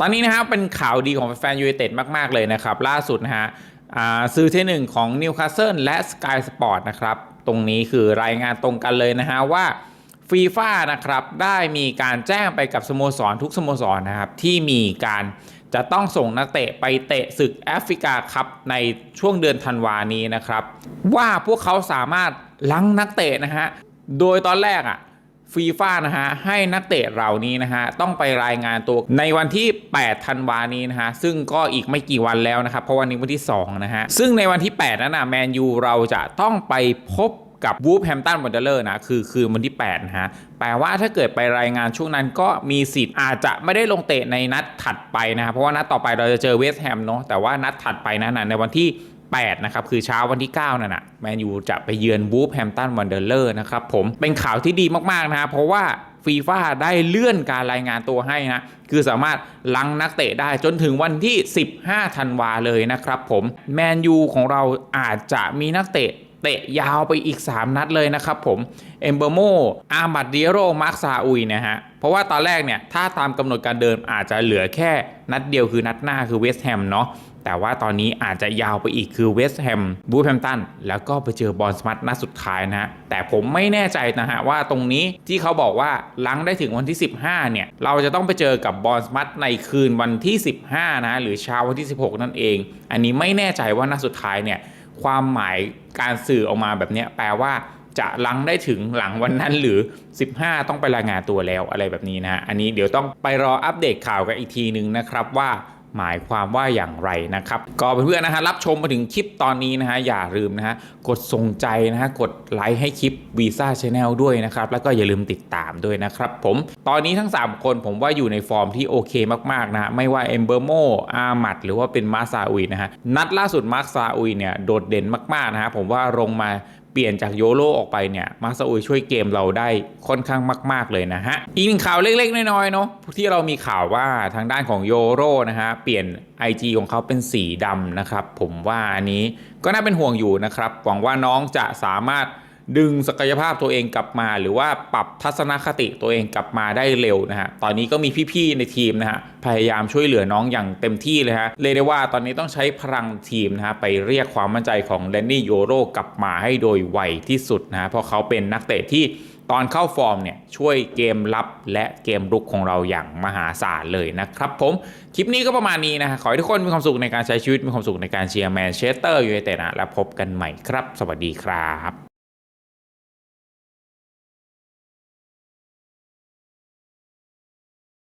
ตอนนี้นะครับเป็นข่าวดีของแฟนยูไนเต็ดมาก ๆ เลยนะครับ ล่าสุดนะฮะซื้อที่หนึ่งของนิวคาสเซิลและ Sky Sport นะครับ ตรงนี้คือรายงานตรงกันเลยนะฮะว่าฟีฟ่านะครับได้มีการแจ้งไปกับสโมสรทุกสโมสรนะครับ ที่มีการจะต้องส่งนักเตะไปเตะศึกแอฟริกาคัพในช่วงเดือนธันวานี้นะครับ ว่าพวกเขาสามารถลังนักเตะนะฮะโดยตอนแรกอะ ฟีฟ่านะฮะให้นักเตะเหล่านี้นะฮะต้องไปรายงานตัวในวันที่ 8 ธันวานี้นะฮะซึ่งก็อีกไม่กี่วันแล้วนะครับ เพราะวันนี้วันที่ 2 นะฮะ ซึ่งในวันที่ 8 นั้นนะแมนยูเราจะต้องไปพบกับวูฟแฮมตันวันเดอร์นะ คือคืนวันที่8นะฮะแปลว่าถ้าเกิดไปรายงานช่วงนั้นก็มีสิทธิ์อาจจะไม่ได้ลงเตะในนัดถัดไปนะครับเพราะว่านัดต่อไปเราจะเจอเวสต์แฮมเนาะแต่ว่านัดถัดไปนั้นนะในวันที่ 8 นะครับ คือเช้าวันที่ 9 นั่นนะแมนยูจะไปเยือนวูฟแฮมตันวันเดอร์เลอร์นะครับผมเป็นข่าวที่ดีมาก ๆ นะเพราะว่าฟีฟ่าได้เลื่อนการรายงานตัวให้นะ คือสามารถลังนักเตะได้จนถึงวันที่ 15 ธันวาเลยนะครับผม แมนยูของเราอาจจะมีนักเตะ เตะยาวไปอีก 3 นัดเลยนะครับผม เอมเบอร์โมอามัดเดียโรมาร์คซาอุยนะฮะ เพราะว่าตอนแรกเนี่ย ถ้าตามกำหนดการเดิมอาจจะเหลือแค่นัดเดียวคือนัดหน้าคือเวสต์แฮมเนาะแต่ว่าตอนนี้อาจจะยาวไปอีกคือเวสต์แฮมบูธแฮมตันแล้วก็ไปเจอบอลสมัตนัดสุดท้ายนะฮะ แต่ผมไม่แน่ใจนะฮะ ว่าตรงนี้ที่เขาบอกว่าลังได้ถึงวันที่ 15 เนี่ย เราจะต้องไปเจอกับบอลสมัตในคืนวันที่ 15 นะหรือเช้าวันที่ 16 นั่นเอง อันนี้ไม่แน่ใจว่านัดสุดท้ายเนี่ย ความหมายการสื่อออกมาแบบนี้แปลว่าจะลังได้ถึงหลังวันนั้นหรือ 15 ต้องไปรายงานตัวแล้วอะไรแบบนี้นะฮะอันนี้เดี๋ยวต้องไปรออัปเดตข่าวกันอีกทีนึงนะครับว่า หมายความว่าอย่างไรนะครับ ก็เพื่อนๆนะฮะรับชมมาถึงคลิปตอนนี้นะฮะอย่าลืมนะฮะกดส่งใจนะฮะกดไลค์ให้คลิปวีซ่าชาแนลด้วยนะครับ แล้วก็อย่าลืมติดตามด้วยนะครับผมตอนนี้ทั้ง 3 คนผมว่าอยู่ในฟอร์มที่โอเคมากๆนะฮะไม่ว่าเอมเบอร์โมอาหมัดหรือว่าเป็นมาซาอุยนะฮะนัดล่าสุดมาซาอุยเนี่ยโดดเด่นมากๆนะฮะผมว่าลงมาเปลี่ยนจากโยโรออกไปเนี่ยมาซาอุยช่วยเกมเราได้ค่อนข้างมาก ๆ เลยนะฮะ อีกหนึ่งข่าวเล็ก ๆ น้อยๆเนาะที่เรามีข่าวว่าทางด้านของโยโรนะฮะ เปลี่ยน IG ของเขาเป็นสีดำนะครับ ผมว่าอันนี้ก็น่าเป็นห่วงอยู่นะครับ หวังว่าน้องจะสามารถ ดึงศักยภาพตัวเองกลับมา หรือว่าปรับทัศนคติตัวเองกลับมาได้เร็วนะฮะตอนนี้ก็มีพี่ๆในทีมนะฮะพยายามช่วยเหลือน้องอย่างเต็มที่เลยฮะเรียกได้ว่าตอนนี้ต้องใช้พลังทีมนะฮะไปเรียกความมั่นใจของแดนนี่โยโรกลับมาให้โดยไวที่สุดนะฮะเพราะเขาเป็นนักเตะที่ตอนเข้าฟอร์มเนี่ยช่วยเกมรับและเกมรุกของเราอย่างมหาศาลเลยนะครับผม คลิปนี้ก็ประมาณนี้นะฮะขอให้ทุกคนมีความสุขในการใช้ชีวิตมีความสุขในการเชียร์แมนเชสเตอร์ยูไนเต็ดนะแล้วพบกันใหม่ครับ สวัสดีครับ